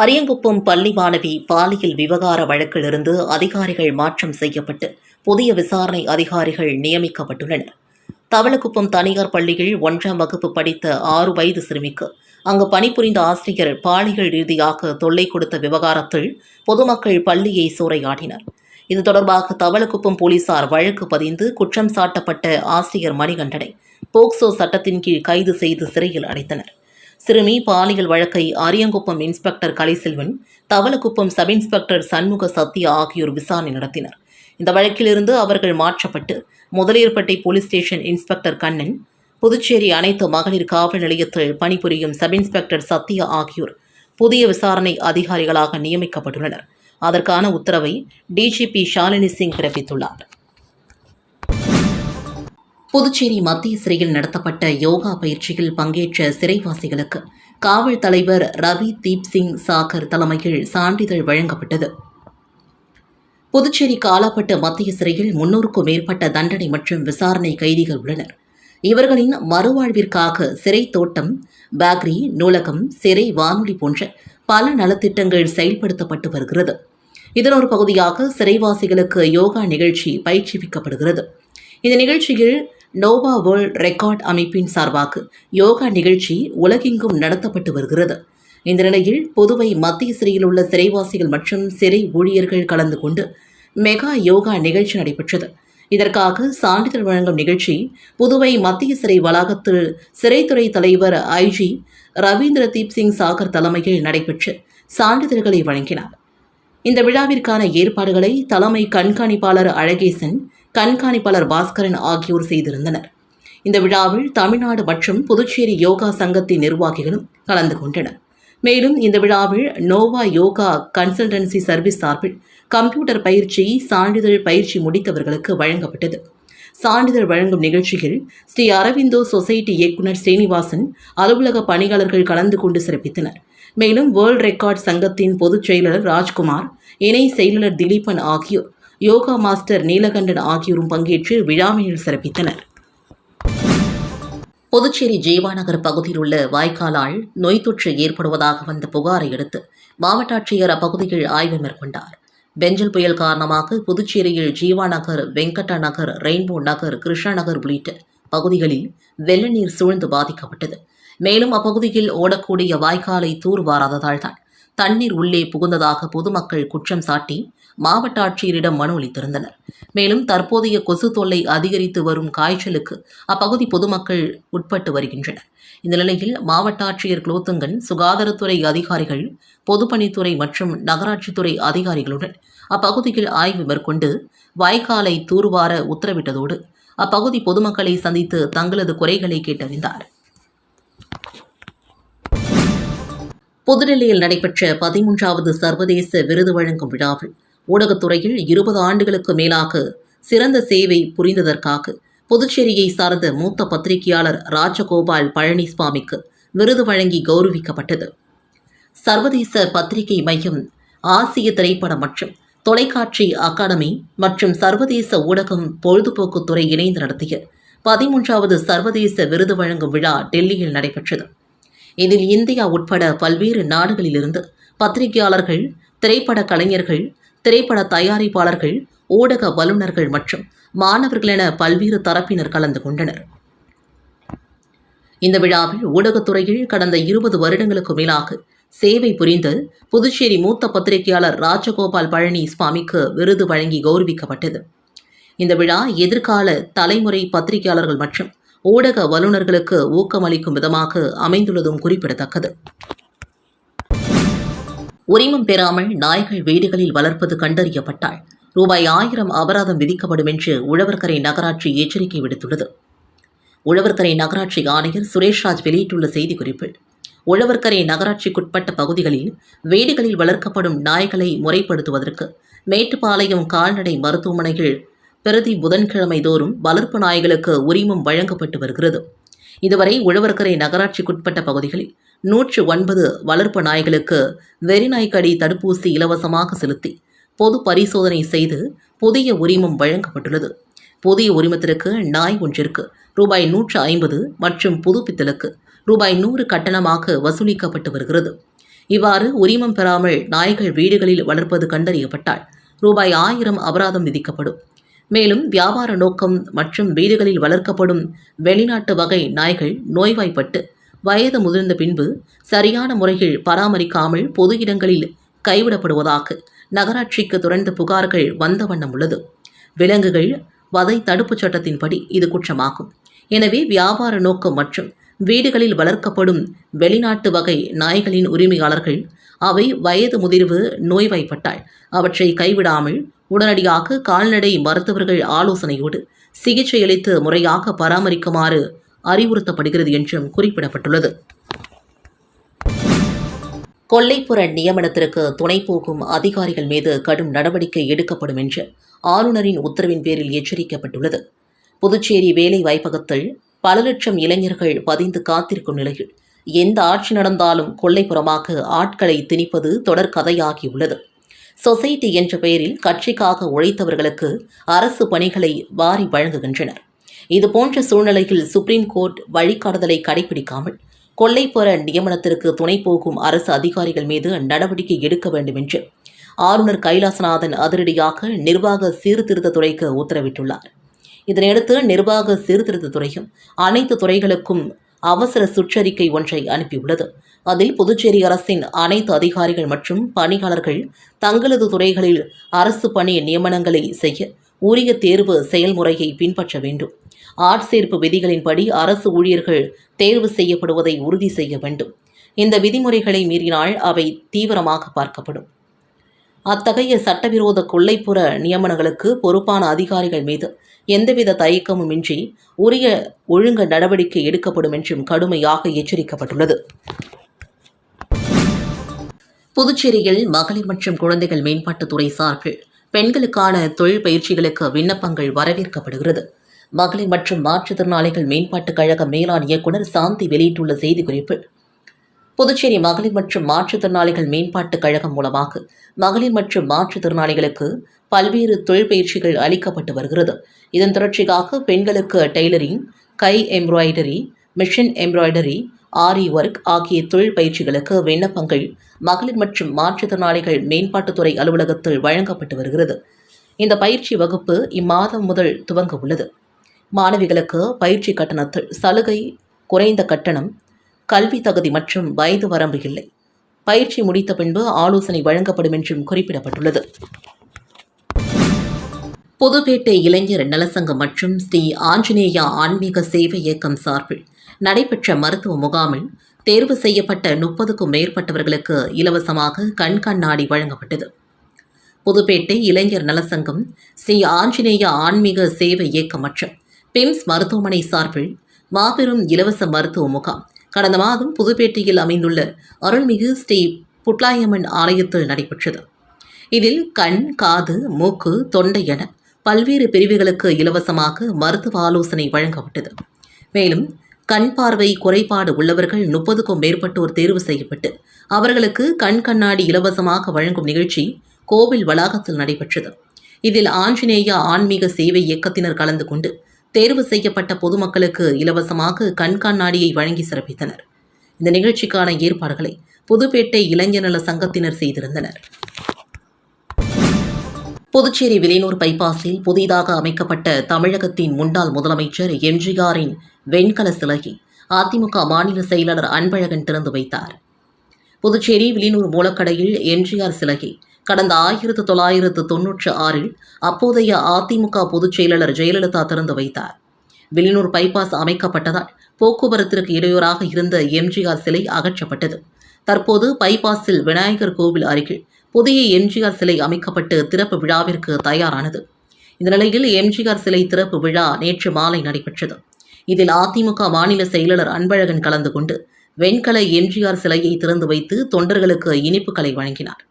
அரியங்குப்பம் பள்ளி மாணவி பாலியல் விவகார வழக்கிலிருந்து அதிகாரிகள் மாற்றம் செய்யப்பட்டு புதிய விசாரணை அதிகாரிகள் நியமிக்கப்பட்டுள்ளனர். தவளக்குப்பம் தனியார் பள்ளியில் ஒன்றாம் வகுப்பு படித்த ஆறு வயது சிறுமிக்கு அங்கு பணிபுரிந்த ஆசிரியர் பாலியல் ரீதியாக தொல்லை கொடுத்த விவகாரத்தில் பொதுமக்கள் பள்ளியை சூறையாடினர். இது தொடர்பாக தவளக்குப்பம் போலீசார் வழக்கு பதிந்து குற்றம் சாட்டப்பட்ட ஆசிரியர் மணிகண்டனை போக்சோ சட்டத்தின் கீழ் கைது செய்து சிறையில் அடைத்தனர். சிறுமி பாலியல் வழக்கை Ariyankuppam inspector Kalaiselvan Thavalakuppam sub inspector Shanmuga Sathya ஆகியோர் விசாரணை நடத்தினர். இந்த வழக்கிலிருந்து அவர்கள் மாற்றப்பட்டு Mudaliarpet police station inspector Kannan Puducherry அனைத்து மகளிர் காவல் நிலையத்தில் பணிபுரியும் சப் இன்ஸ்பெக்டர் சத்யா ஆகியோர் புதிய விசாரணை அதிகாரிகளாக நியமிக்கப்பட்டுள்ளனர். அதற்கான உத்தரவை டிஜிபி ஷாலினி சிங் பிறப்பித்துள்ளார். புதுச்சேரி மத்திய சிறையில் நடத்தப்பட்ட யோகா பயிற்சியில் பங்கேற்ற சிறைவாசிகளுக்கு காவல் தலைவர் ரவி தீப் சிங் சாகர் தலைமையில் சான்றிதழ் வழங்கப்பட்டது. புதுச்சேரி காலாப்பட்டு மத்திய சிறையில் முன்னூறுக்கும் மேற்பட்ட தண்டனை மற்றும் விசாரணை கைதிகள் உள்ளனர். இவர்களின் மறுவாழ்விற்காக சிறை தோட்டம் பேக்கரி நூலகம் சிறை வானொலி போன்ற பல நலத்திட்டங்கள் செயல்படுத்தப்பட்டு வருகிறது. இதன் ஒரு பகுதியாக சிறைவாசிகளுக்கு யோகா நிகழ்ச்சி பயிற்றுவிக்கப்படுகிறது. இந்த நிகழ்ச்சியில் நோவா வேர்ல்ட் ரெக்கார்ட் அமைப்பின் சார்பாக யோகா நிகழ்ச்சி உலகெங்கும் நடத்தப்பட்டு வருகிறது. இந்த நிலையில் புதுவை மத்திய சிறையில் உள்ள சிறைவாசிகள் மற்றும் சிறை ஊழியர்கள் கலந்து கொண்டு மெகா யோகா நிகழ்ச்சி நடைபெற்றது. இதற்காக சான்றிதழ் வழங்கும் நிகழ்ச்சி புதுவை மத்திய சிறை வளாகத்தில் சிறைத்துறை தலைவர் ஐஜி ரவீந்திர தீப் சிங் சாகர் தலைமையில் நடைபெற்று சான்றிதழ்களை வழங்கினார். இந்த விழாவிற்கான ஏற்பாடுகளை தலைமை கண்காணிப்பாளர் அழகேசன் கண்காணிப்பாளர் பாஸ்கரன் ஆகியோர் செய்திருந்தனர். இந்த விழாவில் தமிழ்நாடு மற்றும் புதுச்சேரி யோகா சங்கத்தின் நிர்வாகிகளும் கலந்து கொண்டனர். மேலும் இந்த விழாவில் நோவா யோகா கன்சல்டன்சி சர்வீஸ் சார்பில் கம்ப்யூட்டர் பயிற்சி சான்றிதழ் பயிற்சி முடித்தவர்களுக்கு வழங்கப்பட்டது. சான்றிதழ் வழங்கும் நிகழ்ச்சியில் ஸ்ரீ அரவிந்தோ சொசைட்டி இயக்குனர் ஸ்ரீனிவாசன் அலுவலக பணியாளர்கள் கலந்து கொண்டு சிறப்பித்தனர். மேலும் வேர்ல்ட் ரெக்கார்ட் சங்கத்தின் பொதுச் செயலாளர் ராஜ்குமார் இணை செயலாளர் திலீபன் ஆகியோர் யோகா மாஸ்டர் நீலகண்டன் ஆகியோரும் பங்கேற்று விழாவினில் சிறப்பித்தனர். புதுச்சேரி ஜீவாநகர் பகுதியில் உள்ள வாய்க்காலால் நோய் தொற்று ஏற்படுவதாக வந்த புகாரை அடுத்து மாவட்ட ஆட்சியர் அப்பகுதியில் ஆய்வு மேற்கொண்டார். பெஞ்சல் புயல் காரணமாக புதுச்சேரியில் ஜீவாநகர் வெங்கட்ட நகர் ரெயின்போ நகர் கிருஷ்ணா நகர் உள்ளிட்ட பகுதிகளில் வெள்ள நீர் சூழ்ந்து பாதிக்கப்பட்டது. மேலும் அப்பகுதியில் ஓடக்கூடிய வாய்க்காலை தூர்வாராததால் தான் தண்ணீர் உள்ளே புகுந்ததாக பொதுமக்கள் குற்றம் சாட்டி மாவட்ட ஆட்சியரிடம் மனு அளித்திருந்தனர். மேலும் தற்போதைய கொசு தொல்லை அதிகரித்து வரும் காய்ச்சலுக்கு அப்பகுதி பொதுமக்கள் உட்பட்டு வருகின்றனர். இந்த நிலையில் மாவட்ட ஆட்சியர் குலோத்துங்கன் சுகாதாரத்துறை அதிகாரிகள் பொதுப்பணித்துறை மற்றும் நகராட்சித்துறை அதிகாரிகளுடன் அப்பகுதியில் ஆய்வு மேற்கொண்டு வாய்க்காலை தூர்வார உத்தரவிட்டதோடு அப்பகுதி பொதுமக்களை சந்தித்து தங்களது குறைகளை கேட்டறிந்தார். புதுடெல்லியில் நடைபெற்ற பதிமூன்றாவது சர்வதேச விருது வழங்கும் விழாவில் ஊடகத்துறையில் இருபது ஆண்டுகளுக்கு மேலாக சிறந்த சேவை புரிந்ததற்காக புதுச்சேரியை சார்ந்த மூத்த பத்திரிகையாளர் ராஜகோபால் பழனிசாமிக்கு விருது வழங்கி கௌரவிக்கப்பட்டது. சர்வதேச பத்திரிகை மையம் ஆசிய திரைப்படம் மற்றும் தொலைக்காட்சி அகாடமி மற்றும் சர்வதேச ஊடகம் பொழுதுபோக்குத்துறை இணைந்து நடத்திய பதிமூன்றாவது சர்வதேச விருது வழங்கும் விழா டெல்லியில் நடைபெற்றது. இதில் இந்தியா உட்பட பல்வேறு நாடுகளிலிருந்து பத்திரிகையாளர்கள் திரைப்பட கலைஞர்கள் திரைப்பட தயாரிப்பாளர்கள் ஊடக வல்லுநர்கள் மற்றும் மாணவர்கள் என பல்வேறு தரப்பினர் கலந்து கொண்டனர். இந்த விழாவில் ஊடகத்துறையில் கடந்த இருபது வருடங்களுக்கு மேலாக சேவை புரிந்த புதுச்சேரி மூத்த பத்திரிகையாளர் ராஜகோபால் பழனி சுவாமிக்கு விருது வழங்கி கௌரவிக்கப்பட்டது. இந்த விழா எதிர்கால தலைமுறை பத்திரிகையாளர்கள் மற்றும் ஊடக வல்லுநர்களுக்கு ஊக்கமளிக்கும் விதமாக அமைந்துள்ளதும் குறிப்பிடத்தக்கது. உரிமம் பெறாமல் நாய்கள் வீடுகளில் வளர்ப்பது கண்டறியப்பட்டால் ரூபாய் ஆயிரம் அபராதம் விதிக்கப்படும் என்று உழவர்கரை நகராட்சி எச்சரிக்கை விடுத்துள்ளது. உழவர்கரை நகராட்சி ஆணையர் சுரேஷ்ராஜ் வெளியிட்டுள்ள செய்திக்குறிப்பில் உழவர்கரை நகராட்சிக்குட்பட்ட பகுதிகளில் வீடுகளில் வளர்க்கப்படும் நாய்களை முறைப்படுத்துவதற்கு மேட்டுப்பாளையம் கால்நடை மருத்துவமனையில் பிரதி புதன்கிழமை தோறும் வளர்ப்பு நாய்களுக்கு உரிமம் வழங்கப்பட்டு வருகிறது. இதுவரை உழவர்கரை நகராட்சிக்குட்பட்ட பகுதிகளில் நூற்று ஒன்பது வளர்ப்பு நாய்களுக்கு வெறிநாய்க்கடி தடுப்பூசி இலவசமாக செலுத்தி பொது பரிசோதனை செய்து புதிய உரிமம் வழங்கப்பட்டுள்ளது. புதிய உரிமத்திற்கு நாய் ஒன்றிற்கு ரூபாய் நூற்று ஐம்பது மற்றும் புதுப்பித்தலுக்கு ரூபாய் நூறு கட்டணமாக வசூலிக்கப்பட்டு வருகிறது. இவ்வாறு உரிமம் பெறாமல் நாய்கள் வீடுகளில் வளர்ப்பது கண்டறியப்பட்டால் ரூபாய் ஆயிரம் அபராதம் விதிக்கப்படும். மேலும் வியாபார நோக்கம் மற்றும் வீடுகளில் வளர்க்கப்படும் வெளிநாட்டு வகை நாய்கள் நோய்வாய்ப்பட்டு வயது முதிர்ந்த பின்பு சரியான முறையில் பராமரிக்காமல் பொது இடங்களில் கைவிடப்படுவதாக நகராட்சிக்கு தொடர்ந்து புகார்கள் வந்த வண்ணம் உள்ளது. விலங்குகள் வதை தடுப்புச் சட்டத்தின்படி இது குற்றமாகும். எனவே வியாபார நோக்கம் மற்றும் வீடுகளில் வளர்க்கப்படும் வெளிநாட்டு வகை நாய்களின் உரிமையாளர்கள் அவை வயது முதிர்வு நோய்வாய்ப்பட்டால் அவற்றை கைவிடாமல் உடனடியாக கால்நடை மருத்துவர்கள் ஆலோசனையோடு சிகிச்சையளித்து முறையாக பராமரிக்குமாறு அறிவுறுத்தப்படுகிறது என்றும் குறிப்பிடப்பட்டுள்ளது. கொல்லைப்புற நியமனத்திற்கு துணை போகும் அதிகாரிகள் மீது கடும் நடவடிக்கை எடுக்கப்படும் என்று ஆளுநரின் உத்தரவின் பேரில் எச்சரிக்கப்பட்டுள்ளது. புதுச்சேரி வேலை வாய்ப்பகத்தில் பல லட்சம் இளைஞர்கள் பதிந்து காத்திருக்கும் நிலையில் எந்த ஆட்சி நடந்தாலும் கொல்லைப்புறமாக ஆட்களை திணிப்பது தொடர் கதையாகியுள்ளது. சொசைட்டி என்ற பெயரில் கட்சிக்காக உழைத்தவர்களுக்கு அரசு பணிகளை வாரி வழங்குகின்றனர். இதுபோன்ற சூழ்நிலையில் சுப்ரீம் கோர்ட் வழிகாட்டுதலை கடைபிடிக்காமல் கொல்லைப்புற நியமனத்திற்கு துணை போகும் அரசு அதிகாரிகள் மீது நடவடிக்கை எடுக்க வேண்டும் என்று ஆளுநர் கைலாசநாதன் அதிரடியாக நிர்வாக சீர்திருத்த துறைக்கு உத்தரவிட்டுள்ளார். இதனையடுத்து நிர்வாக சீர்திருத்த துறையும் அனைத்து துறைகளுக்கும் அவசர சுற்றறிக்கை ஒன்றை அனுப்பியுள்ளது. அதில் புதுச்சேரி அரசின் அனைத்து அதிகாரிகள் மற்றும் பணியாளர்கள் தங்களது துறைகளில் அரசு பணி நியமனங்களை செய்ய உரிய தேர்வு செயல்முறையை பின்பற்ற வேண்டும். ஆட்சேர்ப்பு விதிகளின்படி அரசு ஊழியர்கள் தேர்வு செய்யப்படுவதை உறுதி செய்ய வேண்டும். இந்த விதிமுறைகளை மீறினால் அவை தீவிரமாக பார்க்கப்படும். அத்தகைய சட்டவிரோத கொள்ளைப்புற நியமனங்களுக்கு பொறுப்பான அதிகாரிகள் மீது எந்தவித தயக்கமுமின்றி உரிய ஒழுங்கு நடவடிக்கை எடுக்கப்படும் என்றும் கடுமையாக எச்சரிக்கப்பட்டுள்ளது. புதுச்சேரியில் மகளிர் மற்றும் குழந்தைகள் மேம்பாட்டுத்துறை சார்பில் பெண்களுக்கான தொழில் பயிற்சிகளுக்கு விண்ணப்பங்கள் வரவேற்கப்படுகிறது. மகளிர் மற்றும் மாற்றுத்திறனாளிகள் மேம்பாட்டுக் கழக மேலாண் இயக்குநர் சாந்தி வெளியிட்டுள்ள செய்திக்குறிப்பு. புதுச்சேரி மகளிர் மற்றும் மாற்றுத்திறனாளிகள் மேம்பாட்டுக் கழகம் மூலமாக மகளிர் மற்றும் மாற்றுத்திறனாளிகளுக்கு பல்வேறு தொழில் பயிற்சிகள் அளிக்கப்பட்டு வருகிறது. இதன் தொடர்ச்சியாக பெண்களுக்கு டெய்லரிங் கை embroidery machine embroidery aari work ஆகிய தொழில் பயிற்சிகளுக்கு விண்ணப்பங்கள் மகளிர் மற்றும் மாற்றுத்திறனாளிகள் மேம்பாட்டுத்துறை அலுவலகத்தில் வழங்கப்பட்டு வருகிறது. இந்த பயிற்சி வகுப்பு இம்மாதம் முதல் துவங்க உள்ளது. மாணவிகளுக்கு பயிற்சி கட்டணத்தில் சலுகை குறைந்த கட்டணம் கல்வி தகுதி மற்றும் வயது வரம்பு இல்லை. பயிற்சி முடித்த பின்பு ஆலோசனை வழங்கப்படும் என்றும் குறிப்பிடப்பட்டுள்ளது. புதுப்பேட்டை இளைஞர் நலசங்கம் மற்றும் ஸ்ரீ ஆஞ்சநேயா ஆன்மீக சேவை இயக்கம் சார்பில் நடைபெற்ற மருத்துவ முகாமில் தேர்வு செய்யப்பட்ட முப்பதுக்கும் மேற்பட்டவர்களுக்கு இலவசமாக கண் கண்ணாடி வழங்கப்பட்டது. புதுப்பேட்டை இளைஞர் நலசங்கம் ஸ்ரீ ஆஞ்சநேய ஆன்மீக சேவை இயக்கம் மற்றும் பிம்ஸ் மருத்துவமனை சார்பில் மாபெரும் இலவச மருத்துவ முகாம். கடந்த மாதம் புதுப்பேட்டையில் அமைந்துள்ள அருள்மிகு ஸ்ரீ புட்லாயம்மன் ஆலயத்தில் நடைபெற்றது. இதில் கண் காது மூக்கு தொண்டை என பல்வேறு பிரிவுகளுக்கு இலவசமாக மருத்துவ ஆலோசனை வழங்கப்பட்டது. மேலும் கண் பார்வை குறைபாடு உள்ளவர்கள் முப்பதுக்கும் மேற்பட்டோர் தேர்வு செய்யப்பட்டு அவர்களுக்கு கண் கண்ணாடி இலவசமாக வழங்கும் நிகழ்ச்சி கோவில் வளாகத்தில் நடைபெற்றது. இதில் ஆஞ்சநேய ஆன்மீக சேவை இயக்கத்தினர் கலந்து கொண்டு தேர்வு செய்யப்பட்ட பொதுமக்களுக்கு இலவசமாக கண் கண்ணாடியை வழங்கி சிறப்பித்தனர். இந்த நிகழ்ச்சிக்கான ஏற்பாடுகளை புதுப்பேட்டை இளைஞர் நல சங்கத்தினர் செய்திருந்தனர். புதுச்சேரி விலையூர் பைபாஸில் புதிதாக அமைக்கப்பட்ட தமிழகத்தின் முன்னாள் முதலமைச்சர் எம்ஜிஆரின் வெண்கல சிலையை அதிமுக மாநில செயலாளர் அன்பழகன் திறந்து வைத்தார். புதுச்சேரி விலினூர் மூலக்கடையில் எம்ஜிஆர் சிலையை கடந்த ஆயிரத்து தொள்ளாயிரத்து தொன்னூற்று ஆறில் அப்போதைய அதிமுக பொதுச் செயலாளர் ஜெயலலிதா திறந்து வைத்தார். வெளியூர் பைபாஸ் அமைக்கப்பட்டதால் போக்குவரத்திற்கு இடையூறாக இருந்த எம்ஜிஆர் சிலை அகற்றப்பட்டது. தற்போது பைபாஸில் விநாயகர் கோவில் அருகில் புதிய எம்ஜிஆர் சிலை அமைக்கப்பட்டு திறப்பு விழாவிற்கு தயாரானது. இந்த நிலையில் எம்ஜிஆர் சிலை திறப்பு விழா நேற்று மாலை நடைபெற்றது. இதில் அதிமுக மாநில செயலாளர் அன்பழகன் கலந்து கொண்டு வெண்கல எம்ஜிஆர் சிலையை திறந்து வைத்து தொண்டர்களுக்கு இனிப்புகளை வழங்கினார்.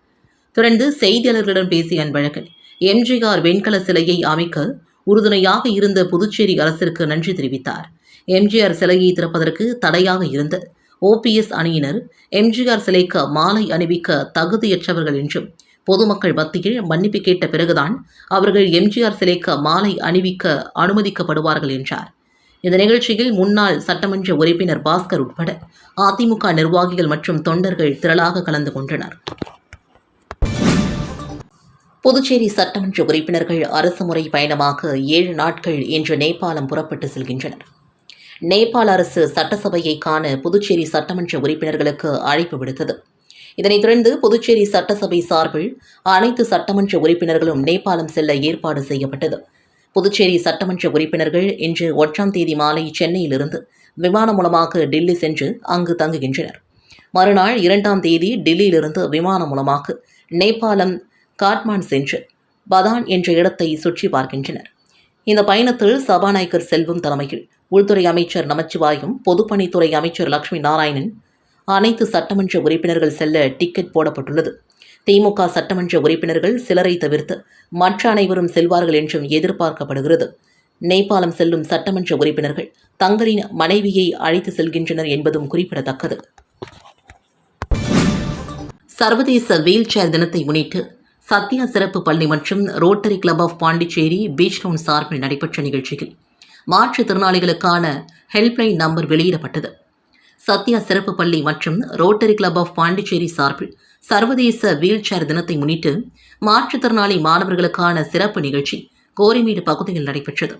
தொடர்ந்து செய்தியாளர்களிடம் பேசிய அன்பழகன் எம்ஜிஆர் வெண்கல சிலையை அமைக்க உறுதுணையாக இருந்த புதுச்சேரி அரசிற்கு நன்றி தெரிவித்தார். எம்ஜிஆர் சிலையை திறப்பதற்கு தடையாக இருந்த ஓபிஎஸ் அணியினர் எம்ஜிஆர் சிலைக்கு மாலை அணிவிக்க தகுதியற்றவர்கள் என்றும் பொதுமக்கள் மத்தியில் மன்னிப்பு கேட்ட பிறகுதான் அவர்கள் எம்ஜிஆர் சிலைக்கு மாலை அணிவிக்க அனுமதிக்கப்படுவார்கள் என்றார். இந்த நிகழ்ச்சியில் முன்னாள் சட்டமன்ற உறுப்பினர் பாஸ்கர் உட்பட அதிமுக நிர்வாகிகள் மற்றும் தொண்டர்கள் திரளாக கலந்து கொண்டனர். புதுச்சேரி சட்டமன்ற உறுப்பினர்கள் அரசு முறை பயணமாக ஏழு நாட்கள் இன்று நேபாளம் புறப்பட்டு செல்கின்றனர். நேபாள அரசு சட்டசபையை காண புதுச்சேரி சட்டமன்ற உறுப்பினர்களுக்கு அழைப்பு விடுத்தது. இதனைத் தொடர்ந்து புதுச்சேரி சட்டசபை சார்பில் அனைத்து சட்டமன்ற உறுப்பினர்களும் நேபாளம் செல்ல ஏற்பாடு செய்யப்பட்டது. புதுச்சேரி சட்டமன்ற உறுப்பினர்கள் இன்று ஒன்றாம் தேதி மாலை சென்னையிலிருந்து விமானம் மூலமாக டெல்லி சென்று அங்கு தங்குகின்றனர். மறுநாள் இரண்டாம் தேதி டெல்லியிலிருந்து விமானம் மூலமாக நேபாளம் காட்மாண்ட் சென்று பதான் என்ற இடத்தை சுற்றி பார்க்கின்றனர். இந்த பயணத்தில் சபாநாயகர் செல்வம் தலைமையில் உள்துறை அமைச்சர் நமச்சிவாயும் பொதுப்பணித்துறை அமைச்சர் லட்சுமி நாராயணன் அனைத்து சட்டமன்ற உறுப்பினர்கள் செல்ல டிக்கெட் போடப்பட்டுள்ளது. திமுக சட்டமன்ற உறுப்பினர்கள் சிலரை தவிர்த்து மற்ற அனைவரும் செல்வார்கள் என்றும் எதிர்பார்க்கப்படுகிறது. நேபாளம் செல்லும் சட்டமன்ற உறுப்பினர்கள் தங்களின் மனைவியை அழைத்து செல்கின்றனர் என்பதும் குறிப்பிடத்தக்கது. சர்வதேச வீல் சேர் தினத்தை முன்னிட்டு சத்யா சிறப்பு பள்ளி மற்றும் rotary club of Pondicherry beach town சார்பில் நடைபெற்ற நிகழ்ச்சியில் மாற்றுத்திறனாளிகளுக்கான ஹெல்ப்லைன் நம்பர் வெளியிடப்பட்டது. சத்யா சிறப்பு பள்ளி மற்றும் ரோட்டரி கிளப் ஆஃப் பாண்டிச்சேரி சார்பில் சர்வதேச வீல் சேர் தினத்தை முன்னிட்டு மாற்றுத்திறனாளி மாணவர்களுக்கான சிறப்பு நிகழ்ச்சி கோரிமேடு பகுதியில் நடைபெற்றது.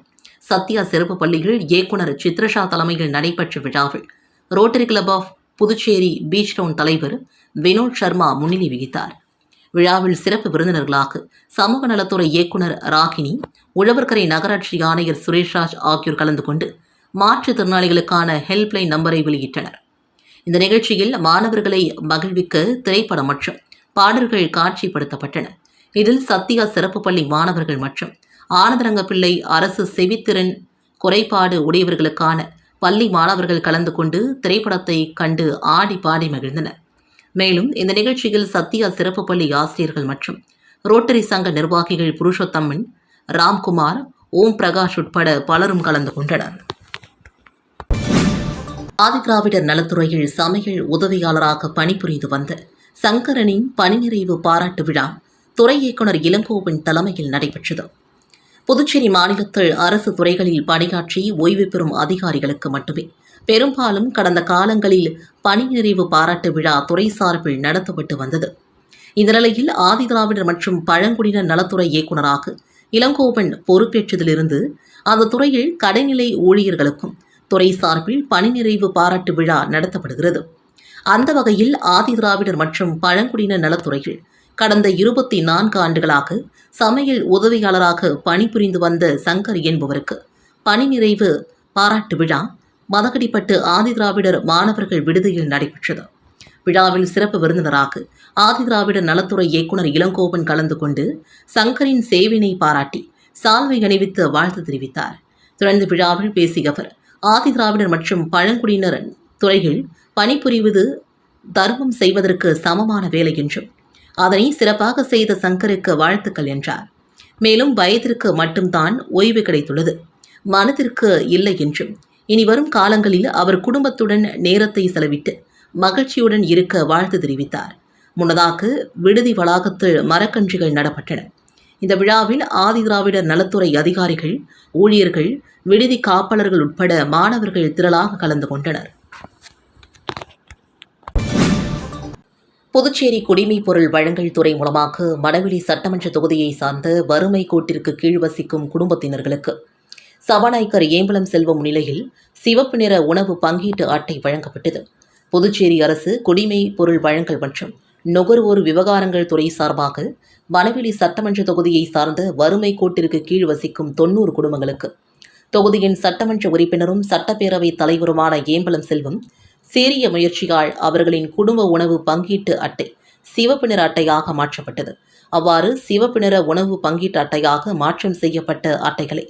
சத்யா சிறப்பு பள்ளியில் இயக்குனர் சித்ரஷா தலைமையில் நடைபெற்ற விழாவில் rotary club of Puducherry beach town தலைவர் வினோத் சர்மா முன்னிலை வகித்தார். விழாவில் சிறப்பு விருந்தினர்களாக சமூக நலத்துறை இயக்குனர் ராகினி உழவர்கரை நகராட்சி ஆணையர் சுரேஷ்ராஜ் ஆகியோர் கலந்து கொண்டு மாற்றுத்திறனாளிகளுக்கான ஹெல்ப்லைன் நம்பரை வெளியிட்டனர். இந்த நிகழ்ச்சியில் மாணவர்களை மகிழ்விக்க திரைப்படம் மற்றும் பாடல்கள் காட்சிப்படுத்தப்பட்டன. இதில் சத்யா சிறப்பு பள்ளி மாணவர்கள் மற்றும் ஆனந்தரங்கப்பிள்ளை அரசு செவித்திறன் குறைபாடு உடையவர்களுக்கான பள்ளி மாணவர்கள் கலந்து கொண்டு திரைப்படத்தை கண்டு ஆடி பாடி மகிழ்ந்தனர். மேலும் இந்த நிகழ்ச்சியில் சத்யா சிறப்பு பள்ளி ஆசிரியர்கள் மற்றும் ரோட்டரி சங்க நிர்வாகிகள் புருஷோத்தம்மன் ராம்குமார் ஓம் பிரகாஷ் உட்பட பலரும் கலந்து கொண்டனர். ஆதிதிராவிடர் நலத்துறையில் சமையல் உதவியாளராக பணிபுரிந்து வந்த சங்கரனின் பணிநிறைவு பாராட்டு விழா துறை இயக்குனர் இளங்கோவின் தலைமையில் நடைபெற்றது. புதுச்சேரி மாநிலத்தில் அரசு துறைகளில் பணியாற்றி ஓய்வு பெறும் அதிகாரிகளுக்கு மட்டுமே பெரும்பாலும் கடந்த காலங்களில் பணி நிறைவு பாராட்டு விழா துறை சார்பில் நடத்தப்பட்டு வந்தது. இந்த நிலையில் ஆதிதிராவிடர் மற்றும் பழங்குடியினர் நலத்துறை இயக்குநராக இளங்கோவன் பொறுப்பேற்றதிலிருந்து அந்த துறையில் கடைநிலை ஊழியர்களுக்கும் துறை சார்பில் பணி நிறைவு பாராட்டு விழா நடத்தப்படுகிறது. அந்த வகையில் ஆதிதிராவிடர் மற்றும் பழங்குடியினர் நலத்துறையில் கடந்த இருபத்தி நான்கு ஆண்டுகளாக சமையல் உதவியாளராக பணிபுரிந்து வந்த சங்கர் என்பவருக்கு பணி நிறைவு பாராட்டு விழா மதகடிப்பட்டு ஆதிதிராவிடர் மாணவர்கள் விடுதியில் நடைபெற்றது. விழாவில் சிறப்பு விருந்தினராக ஆதிதிராவிடர் நலத்துறை இயக்குனர் இளங்கோவன் கலந்து கொண்டு சங்கரின் சேவினை பாராட்டி சால்வை அணிவித்து வாழ்த்து தெரிவித்தார். தொடர்ந்து விழாவில் பேசிய அவர் ஆதிதிராவிடர் மற்றும் பழங்குடியினர் துறையில் பணிபுரிவது தர்மம் செய்வதற்கு சமமான வேலை என்றும் அதனை சிறப்பாக செய்த சங்கருக்கு வாழ்த்துக்கள் என்றார். மேலும் வயதிற்கு மட்டும்தான் ஓய்வு கிடைத்துள்ளது. மனதிற்கு இல்லை என்றும் இனி வரும் காலங்களில் அவர் குடும்பத்துடன் நேரத்தை செலவிட்டு மகிழ்ச்சியுடன் இருக்க வாழ்த்து தெரிவித்தார். முன்னதாக விடுதி வளாகத்தில் மரக்கன்றுகள் நடப்பட்டன. இந்த விழாவில் ஆதிதிராவிடர் நலத்துறை அதிகாரிகள் ஊழியர்கள் விடுதி காப்பாளர்கள் உட்பட மாணவர்கள் திரளாக கலந்து கொண்டனர். புதுச்சேரி குடிமைப் பொருள் வழங்கல் துறை மூலமாக மடவெளி சட்டமன்ற தொகுதியை சார்ந்த வறுமை கோட்டிற்கு கீழ் வசிக்கும் குடும்பத்தினர்களுக்கு சபாநாயகர் ஏம்பலம் செல்வம் முன்னிலையில் சிவப்பு நிற உணவு பங்கீட்டு அட்டை வழங்கப்பட்டது. புதுச்சேரி அரசு குடிமை பொருள் வழங்கல் மற்றும் நுகர்வோர் விவகாரங்கள் துறை சார்பாக வனவெளி சட்டமன்ற தொகுதியை சார்ந்த வறுமை கோட்டிற்கு கீழ் வசிக்கும் தொன்னூறு குடும்பங்களுக்கு தொகுதியின் சட்டமன்ற உறுப்பினரும் சட்டப்பேரவை தலைவருமான ஏம்பலம் செல்வம் சீரிய முயற்சியால் அவர்களின் குடும்ப உணவு பங்கீட்டு அட்டை சிவப்பு நிற அட்டையாக மாற்றப்பட்டது. அவ்வாறு சிவப்பு நிற உணவு பங்கீட்டு அட்டையாக மாற்றம் செய்யப்பட்ட அட்டைகளை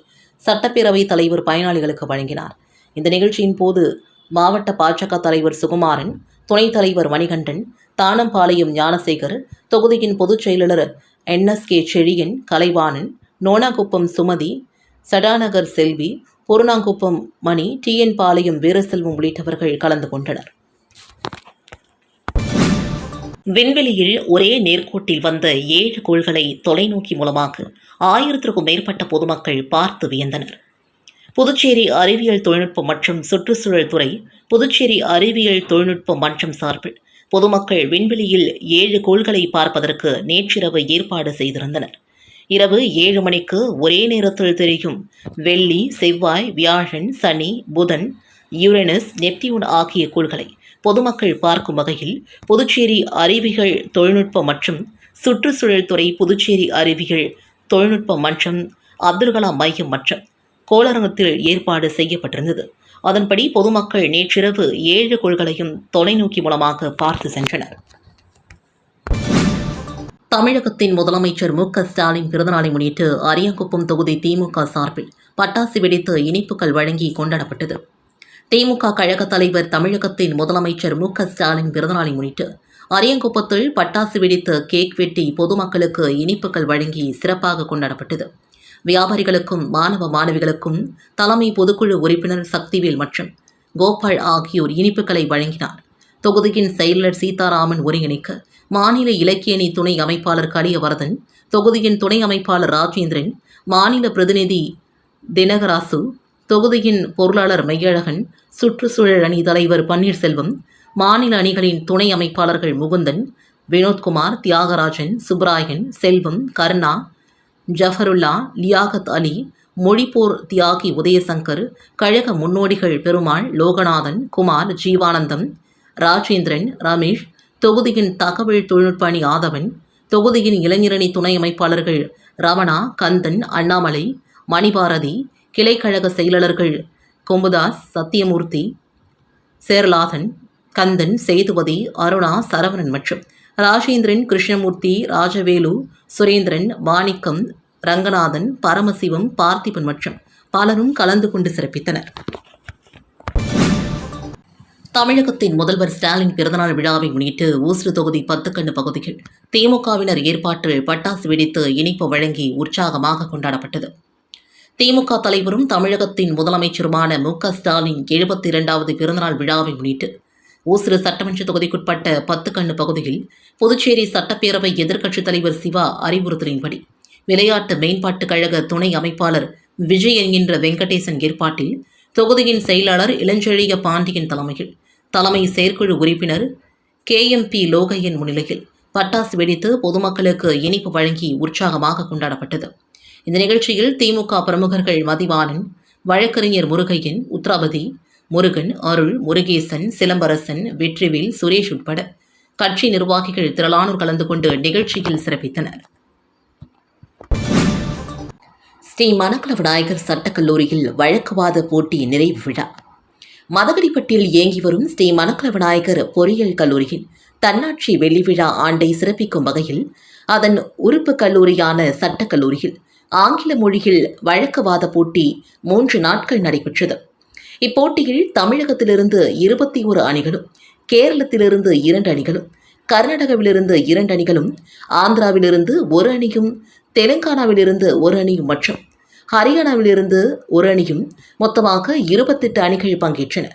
சட்டப்பேரவை தலைவர் பயனாளிகளுக்கு வழங்கினார். இந்த நிகழ்ச்சியின் போது மாவட்ட பாஜக தலைவர் சுகுமாரன் துணைத் தலைவர் மணிகண்டன் தானம்பாளையம் ஞானசேகர் தொகுதியின் பொதுச் செயலாளர் என்எஸ்கே செழியன் கலைவாணன் நோனாகுப்பம் சுமதி சடாநகர் செல்வி பொருணாங்குப்பம் மணி டிஎன் பாளையம் வீரசெல்வம் உள்ளிட்டவர்கள் கலந்து கொண்டனர். விண்வெளியில் ஒரே நேர்கோட்டில் வந்த ஏழு கோள்களை தொலைநோக்கி மூலமாக ஆயிரத்திற்கும் மேற்பட்ட பொதுமக்கள் பார்த்து வியந்தனர். புதுச்சேரி அறிவியல் தொழில்நுட்பம் மற்றும் சுற்றுச்சூழல் துறை புதுச்சேரி அறிவியல் தொழில்நுட்பம் மன்றம் சார்பில் பொதுமக்கள் விண்வெளியில் ஏழு கோள்களை பார்ப்பதற்கு நேற்றிரவு ஏற்பாடு செய்திருந்தனர். இரவு ஏழு மணிக்கு ஒரே நேரத்தில் தெரியும் வெள்ளி செவ்வாய் வியாழன் சனி புதன் யுரேனஸ் நெப்டியூன் ஆகிய கோள்களை பொதுமக்கள் பார்க்கும் வகையில் புதுச்சேரி அறிவிகள் தொழில்நுட்ப மற்றும் சுற்றுச்சூழல் துறை புதுச்சேரி அறிவிகள் தொழில்நுட்ப மன்றம் அப்துல் கலாம் மையம் மற்றும் கோளரங்கத்தில் ஏற்பாடு செய்யப்பட்டிருந்தது. அதன்படி பொதுமக்கள் நேற்றிரவு ஏழு கோள்களையும் தொலைநோக்கி மூலமாக பார்த்து சென்றனர். தமிழகத்தின் முதலமைச்சர் மு க ஸ்டாலின் பிறந்தநாளை முன்னிட்டு அரியாங்குப்பம் தொகுதி திமுக சார்பில் பட்டாசு வெடித்து இனிப்புகள் வழங்கி கொண்டாடப்பட்டது. திமுக கழக தலைவர் தமிழகத்தின் முதலமைச்சர் மு க ஸ்டாலின் பிறந்தநாளை முன்னிட்டு அரியங்குப்பத்தில் பட்டாசு வெடித்து கேக் வெட்டி பொதுமக்களுக்கு இனிப்புகள் வழங்கி சிறப்பாக கொண்டாடப்பட்டது. வியாபாரிகளுக்கும் மாணவ மாணவிகளுக்கும் தலைமை பொதுக்குழு உறுப்பினர் சக்திவேல் மற்றும் கோபால் ஆகியோர் இனிப்புகளை வழங்கினார். தொகுதியின் செயலர் சீதாராமன் ஒருங்கிணைக்க மாநில இலக்கியணி துணை அமைப்பாளர் கலியவரதன் தொகுதியின் துணை அமைப்பாளர் ராஜேந்திரன் மாநில பிரதிநிதி தினகராசு தொகுதியின் பொருளாளர் மையழகன் சுற்றுச்சூழல் அணி தலைவர் பன்னீர்செல்வம் மாநில அணிகளின் துணை அமைப்பாளர்கள் முகுந்தன் வினோத்குமார் தியாகராஜன் சுப்ராயன் செல்வம் கருணா ஜஃபருல்லா லியாகத் அலி மொழிப்போர் தியாகி உதயசங்கர் கழக முன்னோடிகள் பெருமாள் லோகநாதன் குமார் ஜீவானந்தம் ராஜேந்திரன் ரமேஷ் தொகுதியின் தகவல் தொழில்நுட்ப அணி ஆதவன் தொகுதியின் இளைஞரணி துணை அமைப்பாளர்கள் ரமணா கந்தன் அண்ணாமலை மணிபாரதி கிளைக்கழக செயலாளர்கள் கொம்புதாஸ் சத்தியமூர்த்தி சேர்லாதன் கந்தன் சேதுபதி அருணா சரவணன் மற்றும் ராஜேந்திரன் கிருஷ்ணமூர்த்தி ராஜவேலு சுரேந்திரன் மாணிக்கம் ரங்கநாதன் பரமசிவம் பார்த்திபன் மற்றும் பலரும் கலந்து கொண்டு சிறப்பித்தனர். தமிழகத்தின் முதல்வர் ஸ்டாலின் பிறந்தநாள் விழாவை முன்னிட்டு ஊசுடு தொகுதி பத்துக்கண்டு பகுதியில் திமுகவினர் ஏற்பாட்டில் பட்டாசு வெடித்து இனிப்பு வழங்கி உற்சாகமாக கொண்டாடப்பட்டது. திமுக தலைவரும் தமிழகத்தின் முதலமைச்சருமான மு க ஸ்டாலின் எழுபத்தி இரண்டாவது பிறந்தநாள் விழாவை முன்னிட்டு ஊசுடு சட்டமன்ற தொகுதிக்குட்பட்ட பத்துக்கண்ணு பகுதியில் புதுச்சேரி சட்டப்பேரவை எதிர்க்கட்சித் தலைவர் சிவா அறிவுறுத்தலின்படி விளையாட்டு மேம்பாட்டுக் கழக துணை அமைப்பாளர் விஜய் என்கின்ற வெங்கடேசன் ஏற்பாட்டில் தொகுதியின் செயலாளர் இளஞ்செழிய பாண்டியன் தலைமையில் தலைமை செயற்குழு உறுப்பினர் கே எம் பி லோகையன் முன்னிலையில் பட்டாசு வெடித்து பொதுமக்களுக்கு இனிப்பு வழங்கி உற்சாகமாக கொண்டாடப்பட்டது. இந்த நிகழ்ச்சியில் திமுக பிரமுகர்கள் மதிவாணன் வழக்கறிஞர் முருகையன் உத்ராபதி முருகன் அருள் முருகேசன் சிலம்பரசன் வெற்றிவேல் சுரேஷ் உட்பட கட்சி நிர்வாகிகள் திரளானோர் கலந்து கொண்டு நிகழ்ச்சியில் சிறப்பித்தனர். ஸ்ரீ மணக்கல விநாயகர் சட்டக்கல்லூரியில் வழக்குவாத போட்டி நிறைவு விழா. மதகடிப்பட்டியில் இயங்கி வரும் ஸ்ரீ மணக்கல விநாயகர் பொறியியல் கல்லூரியின் தன்னாட்சி வெள்ளி விழா ஆண்டை சிறப்பிக்கும் வகையில் அதன் உறுப்பு கல்லூரியான சட்டக்கல்லூரியில் ஆங்கில மொழியில் வழக்குவாத போட்டி மூன்று நாட்கள் நடைபெற்றது. இப்போட்டியில் தமிழகத்திலிருந்து இருபத்தி ஒரு அணிகளும் கேரளத்திலிருந்து இரண்டு அணிகளும் கர்நாடகாவிலிருந்து இரண்டு அணிகளும் ஆந்திராவிலிருந்து ஒரு அணியும் தெலுங்கானாவிலிருந்து ஒரு அணியும் மற்றும் ஹரியானாவிலிருந்து ஒரு அணியும் மொத்தமாக இருபத்தெட்டு அணிகள் பங்கேற்றன.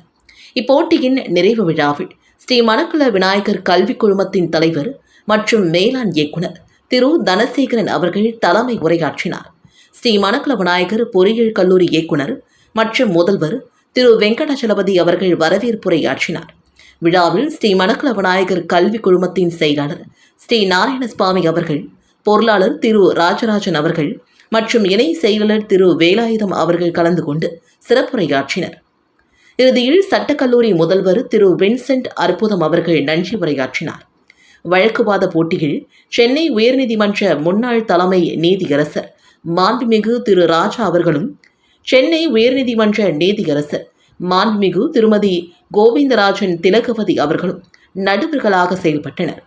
இப்போட்டியின் நிறைவு விழாவில் ஸ்ரீ மணக்குள விநாயகர் கல்விக் குழுமத்தின் தலைவர் மற்றும் மேலாண் இயக்குனர் திரு தனசேகரன் அவர்கள் தலைமை உரையாற்றினார். ஸ்ரீ மணக்குள விநாயகர் பொறியியல் கல்லூரி இயக்குனர் மற்றும் முதல்வர் திரு வெங்கடாச்சலபதி அவர்கள் வரவேற்புரையாற்றினார் விழாவில் ஸ்ரீ மணக்குள விநாயகர் கல்விக் குழுமத்தின் செயலாளர் ஸ்ரீ நாராயணசுவாமி அவர்கள் பொருளாளர் திரு ராஜராஜன் அவர்கள் மற்றும் இணை செயலாளர் திரு வேலாயுதம் அவர்கள் கலந்து கொண்டு சிறப்புரையாற்றினர். இறுதியில் சட்டக்கல்லூரி முதல்வர் திரு வின்சென்ட் அற்புதம் அவர்கள் நன்றி உரையாற்றினார். வழக்குவாத போட்டியில் சென்னை உயர்நீதிமன்ற முன்னாள் தலைமை நீதியரசர் மாண்புமிகு திரு ராஜா அவர்களும் சென்னை உயர்நீதிமன்ற நீதியரசர் மாண்புமிகு திருமதி கோவிந்தராஜன் திலகவதி அவர்களும் நடுவர்களாக செயல்பட்டனர்.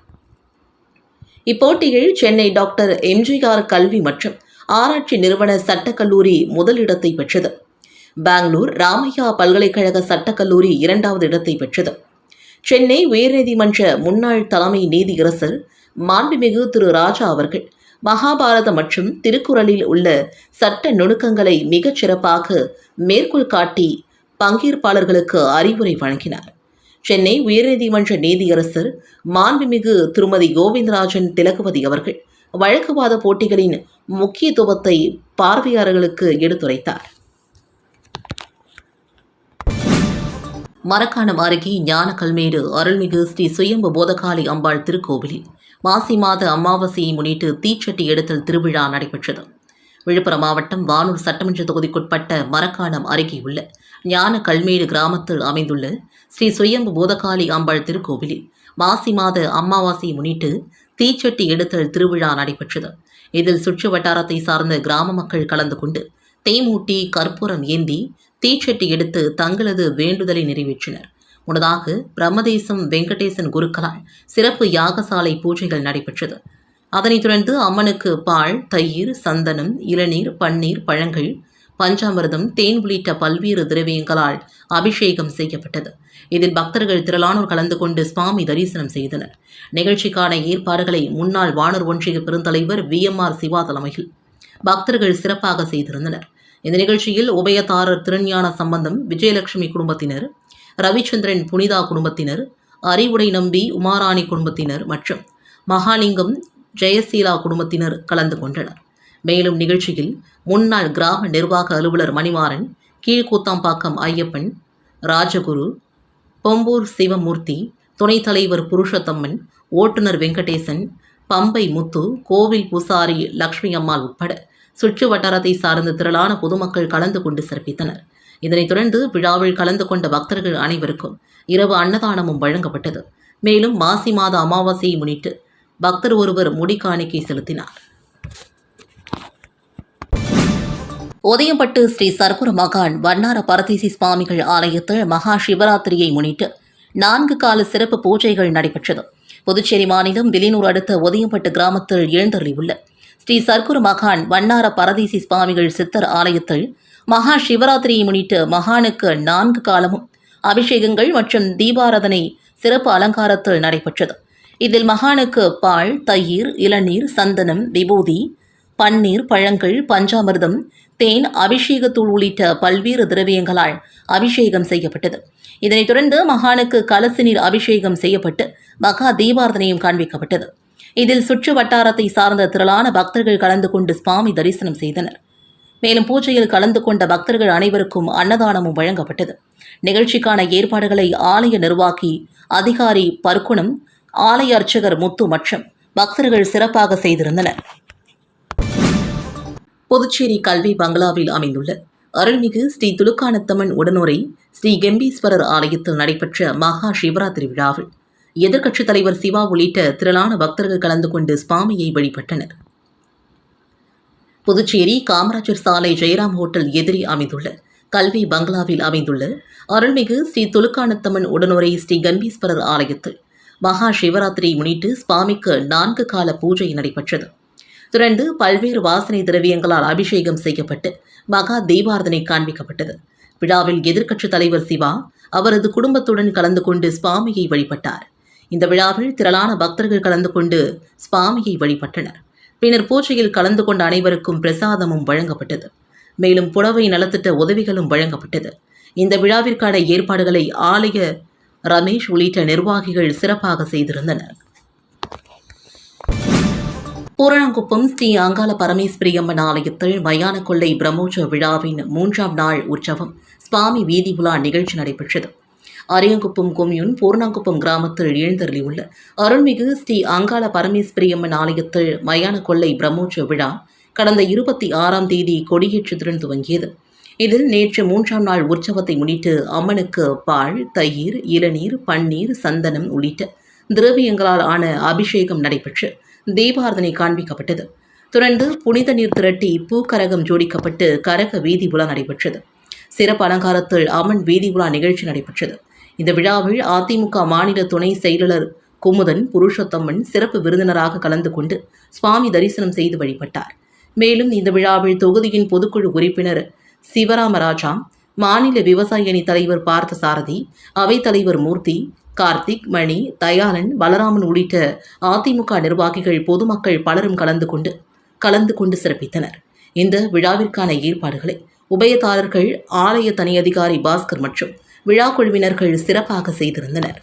இப்போட்டியில் சென்னை டாக்டர் எம்ஜிஆர் கல்வி மற்றும் ஆராய்ச்சி நிறுவன சட்டக்கல்லூரி முதலிடத்தை பெற்றது. பெங்களூர் ராமையா பல்கலைக்கழக சட்டக்கல்லூரி இரண்டாவது இடத்தை பெற்றது. சென்னை உயர்நீதிமன்ற முன்னாள் தலைமை நீதியரசர் மாண்புமிகு திரு ராஜா அவர்கள் மகாபாரத மற்றும் திருக்குறளில் உள்ள சட்ட நுணுக்கங்களை மிகச் சிறப்பாக மேற்கோள் காட்டி பங்கேற்பாளர்களுக்கு அறிவுரை வழங்கினார். சென்னை உயர்நீதிமன்ற நீதியரசர் மாண்புமிகு திருமதி கோவிந்தராஜன் திலகவதி அவர்கள் வழக்குவாத போட்டிகளின் முக்கியத்துவத்தை பார்வையாளர்களுக்கு எடுத்துரைத்தார். மரக்காணம் அருகே ஞானக்கல்மேடு அருள்மிகு ஸ்ரீ சுயம்பு போதகாளி அம்பாள் திருக்கோவிலில் மாசி மாத அமாவாசையை முன்னிட்டு தீச்சட்டி எடுத்தல் திருவிழா நடைபெற்றது. விழுப்புரம் மாவட்டம் வானூர் சட்டமன்ற தொகுதிக்குட்பட்ட மரக்காணம் அருகே உள்ள ஞான கல்மேடு கிராமத்தில் அமைந்துள்ள ஸ்ரீ சுயம்பு போதகாளி அம்பாள் திருக்கோவிலில் மாசி மாத அமாவாசையை முன்னிட்டு தீச்சட்டி எடுத்தல் திருவிழா நடைபெற்றது. இதில் சுற்று வட்டாரத்தை சார்ந்த கிராம மக்கள் கலந்து கொண்டு தேமூட்டி கற்பூரம் ஏந்தி தீச்சட்டி எடுத்து தங்களது வேண்டுதலை நிறைவேற்றினர். முன்னதாக பிரம்மதேசம் வெங்கடேசன் குருக்களால் சிறப்பு யாகசாலை பூஜைகள் நடைபெற்றது. அதனைத் தொடர்ந்து அம்மனுக்கு பால் தயிர் சந்தனம் இளநீர் பன்னீர் பழங்கள் பஞ்சாமிரதம் தேன் உள்ளிட்ட பல்வேறு திரவியங்களால் அபிஷேகம் செய்யப்பட்டது. இதில் பக்தர்கள் திரளானோர் கலந்து கொண்டு சுவாமி தரிசனம் செய்தனர். நிகழ்ச்சிக்கான ஏற்பாடுகளை முன்னாள் வானூர் ஒன்றிய பெருந்தலைவர் வி எம் ஆர் சிவா தலைமையில் பக்தர்கள் சிறப்பாக செய்திருந்தனர். இந்த நிகழ்ச்சியில் உபயதாரர் திருஞான சம்பந்தம் விஜயலட்சுமி குடும்பத்தினர் ரவிச்சந்திரன் புனிதா குடும்பத்தினர் அறிவுடை நம்பி உமாராணி குடும்பத்தினர் மற்றும் மகாலிங்கம் ஜெயசீலா குடும்பத்தினர் கலந்து கொண்டனர். மேலும் நிகழ்ச்சியில் முன்னாள் கிராம நிர்வாக அலுவலர் மணிமாறன் கீழ்கூத்தாம்பாக்கம் ஐயப்பன் ராஜகுரு பொம்பூர் சிவமூர்த்தி துணைத் தலைவர் புருஷத்தம்மன் ஓட்டுநர் வெங்கடேசன் பம்பை முத்து கோவில் பூசாரி லக்ஷ்மி அம்மாள் உட்பட சுற்று வட்டாரத்தை சார்ந்த திரளான பொதுமக்கள் கலந்து கொண்டு சிறப்பித்தனர். இதனைத் தொடர்ந்து விழாவில் கலந்து கொண்ட பக்தர்கள் அனைவருக்கும் இரவு அன்னதானமும் வழங்கப்பட்டது. மேலும் மாசி மாத அமாவாசையை முன்னிட்டு பக்தர் ஒருவர் முடி காணிக்கை செலுத்தினார். உதயம்பட்டு ஸ்ரீ சர்க்குர மகான் வண்ணார பரதேசி சுவாமிகள் ஆலயத்தில் மகா சிவராத்திரியை முன்னிட்டு நான்கு கால சிறப்பு பூஜைகள் நடைபெற்றது. புதுச்சேரி மாநிலம் விலினூர் அடுத்த உதயம்பட்டு கிராமத்தில் எழுந்தருளியுள்ள ஸ்ரீ சர்க்குரு மகான் வண்ணார பரதேசி சுவாமிகள் சித்தர் ஆலயத்தில் மகா சிவராத்திரியை முன்னிட்டு மகானுக்கு நான்கு காலமும் அபிஷேகங்கள் மற்றும் தீபாராதனை சிறப்பு அலங்காரத்தில் நடைபெற்றது. இதில் மகானுக்கு பால் தயிர் இளநீர் சந்தனம் விபூதி பன்னீர் பழங்கள் பஞ்சாமிர்தம் தேன் அபிஷேகத்தூள் உள்ளிட்ட பல்வேறு திரவியங்களால் அபிஷேகம் செய்யப்பட்டது. இதனைத் தொடர்ந்து மகானுக்கு கலசு நீர் அபிஷேகம் செய்யப்பட்டு மகா தீபாரதனையும் காண்பிக்கப்பட்டது. இதில் சுற்று வட்டாரத்தை சார்ந்த திரளான பக்தர்கள் கலந்து கொண்டு சுவாமி தரிசனம் செய்தனர். மேலும் பூஜையில் கலந்து கொண்ட பக்தர்கள் அனைவருக்கும் அன்னதானமும் வழங்கப்பட்டது. நிகழ்ச்சிக்கான ஏற்பாடுகளை ஆலய நிர்வாகி அதிகாரி பர்க்குணம் ஆலய அர்ச்சகர் முத்து மற்றும் பக்தர்கள் சிறப்பாக செய்திருந்தனர். புதுச்சேரி கல்வி பங்களாவில் அமைந்துள்ள அருள்மிகு ஸ்ரீ துலுக்கானத்தம்மன் உடனுரை ஸ்ரீ கெம்பீஸ்வரர் ஆலயத்தில் நடைபெற்ற மகா சிவராத்திரி விழாவில் எதிர்க்கட்சித் தலைவர் சிவா உள்ளிட்ட திரளான பக்தர்கள் கலந்து கொண்டு சுவாமியை வழிபட்டனர். புதுச்சேரி காமராஜர் சாலை ஜெயராம் ஹோட்டல் எதிரி அமைந்துள்ள கல்வி பங்களாவில் அமைந்துள்ள அருள்மிகு ஸ்ரீ துலுக்கானத்தம்மன் உடனுரை ஸ்ரீ கம்பீஸ்வரர் ஆலயத்தில் மகா சிவராத்திரியை முன்னிட்டு சுவாமிக்கு நான்கு கால பூஜை நடைபெற்றது. தொடர்ந்து பல்வேறு வாசனை திரவியங்களால் அபிஷேகம் செய்யப்பட்டு மகா தீபாரதனை காண்பிக்கப்பட்டது. விழாவில் எதிர்க்கட்சித் தலைவர் சிவா அவரது குடும்பத்துடன் கலந்து கொண்டு சுவாமியை வழிபட்டார். இந்த விழாவில் திரளான பக்தர்கள் கலந்து கொண்டு சுவாமியை வழிபட்டனர். பின்னர் பூஜையில் கலந்து கொண்ட அனைவருக்கும் பிரசாதமும் வழங்கப்பட்டது. மேலும் புடவை நலத்திட்ட உதவிகளும் வழங்கப்பட்டது. இந்த விழாவிற்கான ஏற்பாடுகளை ஆலய ரமேஷ் உள்ளிட்ட நிர்வாகிகள் சிறப்பாக செய்திருந்தனர். பூரணங்குப்பம் ஸ்ரீ அங்காள பரமேஸ்வரி அம்மன் ஆலயத்தில் மயான கொள்ளை பிரம்மோற்சவ விழாவின் மூன்றாம் நாள் உற்சவம் சுவாமி வீதி உலா நிகழ்ச்சி நடைபெற்றது. அரியங்குப்பம் கொம்யூன் பூர்ணாங்குப்பம் கிராமத்தில் எழுந்தருளியுள்ள அருள்மிகு ஸ்ரீ அங்காள பரமேஸ்வரியம்மன் ஆலயத்தில் மயான கொள்ளை பிரம்மோற்சவ விழா கடந்த இருபத்தி ஆறாம் தேதி கொடியேற்றத்துடன் துவங்கியது. இதில் நேற்று மூன்றாம் நாள் உற்சவத்தை முன்னிட்டு அம்மனுக்கு பால் தயிர் இளநீர் பன்னீர் சந்தனம் உள்ளிட்ட திரவியங்களால் ஆன அபிஷேகம் நடைபெற்று தீபாரதனை காண்பிக்கப்பட்டது. தொடர்ந்து புனித நீர் திரட்டி பூக்கரகம் ஜோடிக்கப்பட்டு கரக வீதி உலா நடைபெற்றது. சிறப்பு அலங்காரத்தில் அம்மன் வீதி உலா நிகழ்ச்சி நடைபெற்றது. இந்த விழாவில் அதிமுக மாநில துணை செயலாளர் குமுதன் புருஷோத்தம்மன் சிறப்பு விருந்தினராக கலந்து கொண்டு சுவாமி தரிசனம் செய்து வழிபட்டார். மேலும் இந்த விழாவில் தொகுதியின் பொதுக்குழு உறுப்பினர் சிவராமராஜா மாநில விவசாய அணி தலைவர் பார்த்தசாரதி அவைத்தலைவர் மூர்த்தி கார்த்திக் மணி தயாளன் பலராமன் உள்ளிட்ட அதிமுக நிர்வாகிகள் பொதுமக்கள் பலரும் கலந்து கொண்டு கலந்து கொண்டு சிறப்பித்தனர். இந்த விழாவிற்கான ஏற்பாடுகளை உபயதாரர்கள் ஆலய தனி அதிகாரி பாஸ்கர் மற்றும் விழா குழுவினர்கள் சிறப்பாக செய்திருந்தனர்.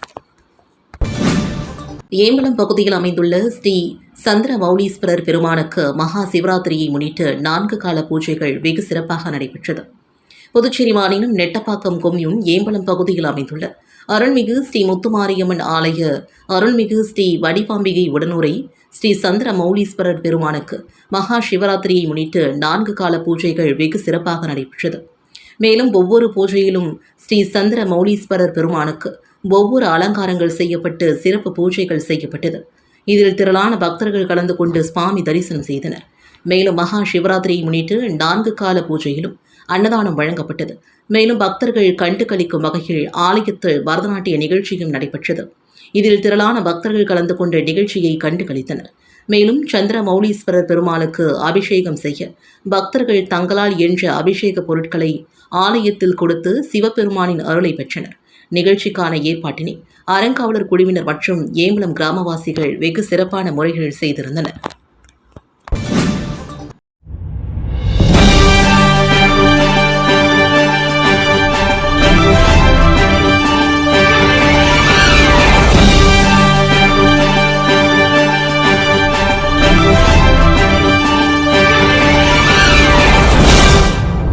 ஏம்பலம் பகுதியில் அமைந்துள்ள ஸ்ரீ சந்திர மௌலீஸ்வரர் பெருமானுக்கு மகா சிவராத்திரியை முன்னிட்டு நான்கு கால பூஜைகள் வெகு சிறப்பாக நடைபெற்றது. புதுச்சேரி மாநிலம் நெட்டப்பாக்கம் கொம்யூன் ஏம்பலம் பகுதியில் அமைந்துள்ள அருள்மிகு ஸ்ரீ முத்துமாரியம்மன் ஆலய அருள்மிகு ஸ்ரீ வடிபாம்பிகை உடனுரை ஸ்ரீ சந்திர மௌலீஸ்வரர் பெருமானுக்கு மகா சிவராத்திரியை முன்னிட்டு நான்கு கால பூஜைகள் வெகு சிறப்பாக நடைபெற்றது. மேலும் ஒவ்வொரு பூஜையிலும் ஸ்ரீ சந்திர மௌலீஸ்வரர் பெருமானுக்கு ஒவ்வொரு அலங்காரங்கள் செய்யப்பட்டு சிறப்பு பூஜைகள் செய்யப்பட்டது. இதில் திரளான பக்தர்கள் கலந்து கொண்டு சுவாமி தரிசனம் செய்தனர். மேலும் மகா சிவராத்திரியை முன்னிட்டு நான்கு கால பூஜையிலும் அன்னதானம் வழங்கப்பட்டது. மேலும் பக்தர்கள் கண்டு கழிக்கும் வகையில் ஆலயத்தில் பரதநாட்டிய நிகழ்ச்சியும் நடைபெற்றது. இதில் திரளான பக்தர்கள் கலந்து கொண்ட நிகழ்ச்சியை கண்டு கழித்தனர் மேலும் சந்திர மௌலீஸ்வரர் பெருமாளுக்கு அபிஷேகம் செய்ய. பக்தர்கள் தங்களால் என்ற அபிஷேக பொருட்களை ஆலயத்தில் கொடுத்து சிவபெருமானின் அருளை பெற்றனர். நிகழ்ச்சிக்கான ஏற்பாட்டினை அறங்காவலர் குழுவினர் மற்றும் ஏம்பலம் கிராமவாசிகள் வெகு சிறப்பான முறைகள் செய்திருந்தனர்.